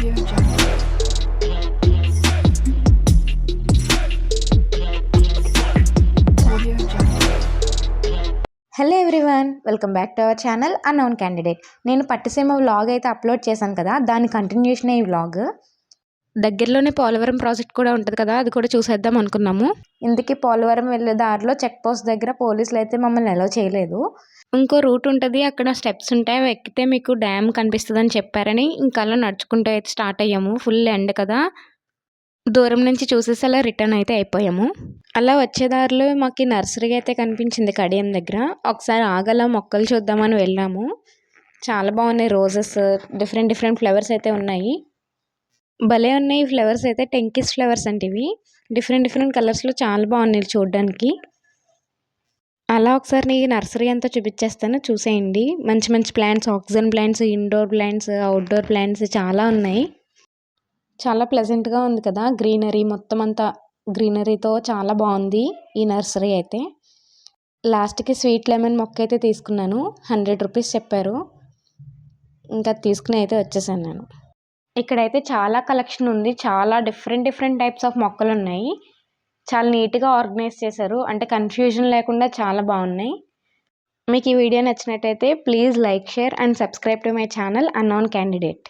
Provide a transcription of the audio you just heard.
Hello everyone welcome back to our channel unknown candidate నేను Pattiseema vlog అయితే upload చేశాను కదా దాని కంటిన్యూషన్ ఈ వ్లాగ్ దగ్గరలోనే పోలవరం ప్రాజెక్ట్ కూడా ఉంటుంది కదా అది కూడా చూసేద్దాం అనుకున్నాము. ఇందుకే పోలవరం వెళ్ళే దారిలో చెక్ పోస్ట్ దగ్గర పోలీసులు అయితే మమ్మల్ని అలౌ చేయలేదు. ఇంకో రూట్ ఉంటుంది అక్కడ స్టెప్స్ ఉంటాయి అవి ఎక్కితే మీకు డ్యామ్ కనిపిస్తుంది అని చెప్పారని ఇంకా అలా నడుచుకుంటూ అయితే స్టార్ట్ అయ్యాము ఫుల్ ఎండ్ కదా. దూరం నుంచి చూసేసి అలా రిటర్న్ అయితే అయిపోయాము. అలా వచ్చే దారిలో మాకు నర్సరీ అయితే కనిపించింది కడియం దగ్గర. ఒకసారి ఆగల మొక్కలు చూద్దామని వెళ్ళాము. చాలా బాగున్నాయి రోజెస్ డిఫరెంట్ డిఫరెంట్ ఫ్లవర్స్ అయితే ఉన్నాయి. భలే ఉన్నాయి ఫ్లవర్స్ అయితే టెంకిస్ ఫ్లవర్స్ అంటే ఇవి. డిఫరెంట్ డిఫరెంట్ కలర్స్లో చాలా బాగున్నాయి చూడడానికి. అలా ఒకసారి నీ నర్సరీ అంతా చూపించేస్తాను చూసేయండి. మంచి మంచి plants oxygen plants indoor plants outdoor plants చాలా ఉన్నాయి. చాలా ప్లెజెంట్గా ఉంది కదా గ్రీనరీ మొత్తం అంతా గ్రీనరీతో చాలా బాగుంది ఈ నర్సరీ అయితే. లాస్ట్కి స్వీట్ లెమన్ మొక్క అయితే తీసుకున్నాను హండ్రెడ్ రూపీస్ చెప్పారు. ఇంకా తీసుకుని అయితే వచ్చేసాను నేను. ఇక్కడైతే చాలా కలెక్షన్ ఉంది. చాలా డిఫరెంట్ డిఫరెంట్ టైప్స్ ఆఫ్ మొక్కలు ఉన్నాయి చాలా నీట్గా ఆర్గనైజ్ చేశారు. అంటే కన్ఫ్యూజన్ లేకుండా చాలా బాగున్నాయి. మీకు ఈ వీడియో నచ్చినట్టయితే please like share and subscribe to my channel unknown candidate.